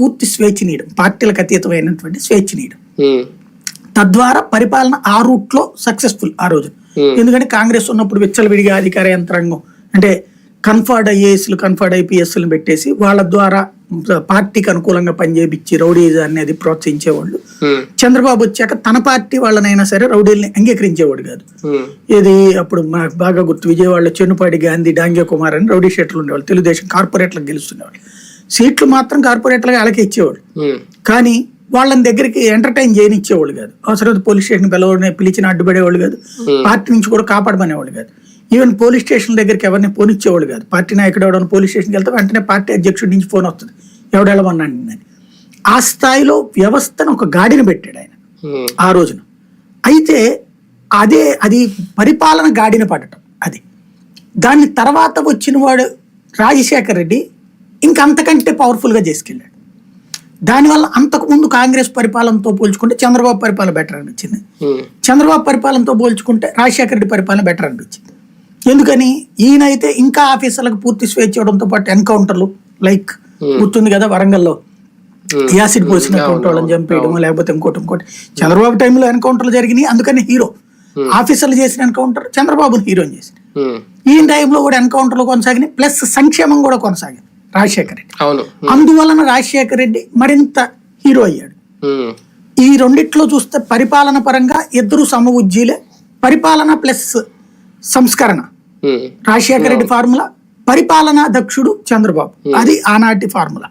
పూర్తి స్వేచ్ఛనీయడం పార్టీలకు అతీతమైనటువంటి స్వేచ్ఛనీయడం తద్వారా పరిపాలన ఆ రూట్లో సక్సెస్ఫుల్ ఆ రోజు. ఎందుకంటే కాంగ్రెస్ ఉన్నప్పుడు విచ్చలవిడిగా అధికార యంత్రాంగం అంటే కన్ఫర్డ్ ఐఏఎస్లు కన్ఫర్డ్ ఐపీఎస్లు పెట్టేసి వాళ్ళ ద్వారా పార్టీకి అనుకూలంగా పనిచేపించి రౌడీజ్ అనేది ప్రోత్సహించేవాళ్ళు. చంద్రబాబు వచ్చాక తన పార్టీ వాళ్ళనైనా సరే రౌడీల్ని అంగీకరించేవాడు కాదు. ఇది అప్పుడు బాగా గుర్తు విజయవాడలో చెన్నుపాటి గాంధీ డాంగే కుమార్ అని రౌడీ షెట్లు ఉండేవాళ్ళు. తెలుగుదేశం కార్పొరేట్లకు గెలుస్తుండేవాళ్ళు. సీట్లు మాత్రం కార్పొరేట్లుగా వాళ్ళకే ఇచ్చేవాడు కానీ వాళ్ళని దగ్గరికి ఎంటర్టైన్ చేయనిచ్చేవాళ్ళు కాదు. అవసరం పోలీస్ స్టేషన్ పిలవని పిలిచిన అడ్డుపడేవాళ్ళు కాదు. పార్టీ నుంచి కూడా కాపాడమనేవాళ్ళు కాదు. ఈవెన్ పోలీస్ స్టేషన్ దగ్గరికి ఎవరిని పోనిచ్చేవాళ్ళు కాదు. పార్టీ నాయకుడు ఎవడన్నా పోలీస్ స్టేషన్కి వెళ్తే వెంటనే పార్టీ అధ్యక్షుడి నుంచి ఫోన్ వస్తుంది. ఎవడెళ్ళమన్నాను అని ఆ స్థాయిలో వ్యవస్థను ఒక గాడిన పెట్టాడు ఆయన. ఆ రోజున. అయితే అదే అది పరిపాలన గాడిన పడటం అది. దాని తర్వాత వచ్చిన వాడు రాజశేఖర్ రెడ్డి ఇంకా అంతకంటే పవర్ఫుల్గా చేసుకెళ్ళాడు. దానివల్ల అంతకుముందు కాంగ్రెస్ పరిపాలనతో పోల్చుకుంటే చంద్రబాబు పరిపాలన బెటర్ అనిపించింది. ఉమ్, చంద్రబాబు పరిపాలనతో పోల్చుకుంటే రాజశేఖర రెడ్డి పరిపాలన బెటర్ అనిపించింది. ఎందుకని ఈయనైతే ఇంకా ఆఫీసర్లకు పూర్తి స్వేచ్ఛ ఇవ్వడంతో పాటు ఎన్కౌంటర్లు లైక్ గుర్తుంది కదా వరంగల్లో. ఉమ్, యాసిడ్ పోసినటువంటి వాళ్ళని చంపేయడం లేకపోతే ఇంకోటి ఇంకోటి. చంద్రబాబు టైంలో ఎన్కౌంటర్లు జరిగినాయి అందుకని హీరో. ఆఫీసర్లు చేసిన ఎన్కౌంటర్ చంద్రబాబుని హీరోని చేసిన ఈ టైంలో కూడా ఎన్కౌంటర్లు కొనసాగినాయి ప్లస్ సంక్షేమం కూడా కొనసాగింది. రాజశేఖర రెడ్డి. అవును. అందువలన రాజశేఖర రెడ్డి మరింత హీరో అయ్యాడు. ఈ రెండిట్లో చూస్తే పరిపాలన పరంగా ఇద్దరు సమవుజ్జీలే పరిపాలన ప్లస్ సంస్కరణ. రాజశేఖర రెడ్డి ఫార్ములా పరిపాలనా దక్షుడు చంద్రబాబు. అది ఆనాటి ఫార్ములా.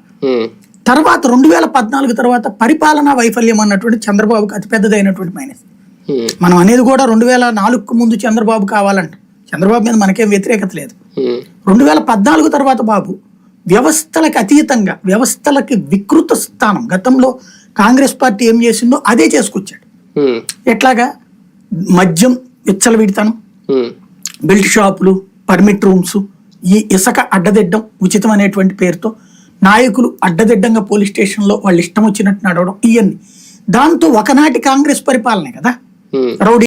తర్వాత రెండు వేల పద్నాలుగు తర్వాత పరిపాలనా వైఫల్యం అన్నటువంటి చంద్రబాబుకి అతిపెద్దదైనటువంటి మైనస్. మనం అనేది కూడా రెండు వేల నాలుగుకు ముందు చంద్రబాబు కావాలంట. చంద్రబాబు మీద మనకేం వ్యతిరేకత లేదు. రెండు వేల పద్నాలుగు తర్వాత బాబు వ్యవస్థలకు అతీతంగా వ్యవస్థలకి వికృత స్థానం. గతంలో కాంగ్రెస్ పార్టీ ఏం చేసిందో అదే చేసుకొచ్చాడు. ఎట్లాగా? మద్యం విచ్చలవిడితనం బెల్ట్ షాపులు పర్మిట్ రూమ్స్ ఈ ఇసుక అడ్డదిడ్డం ఉచితం అనేటువంటి పేరుతో నాయకులు అడ్డదిడ్డంగా పోలీస్ స్టేషన్లో వాళ్ళు ఇష్టం వచ్చినట్టు నడవడం ఇవన్నీ దాంతో ఒకనాటి కాంగ్రెస్ పరిపాలనే కదా. రౌడీ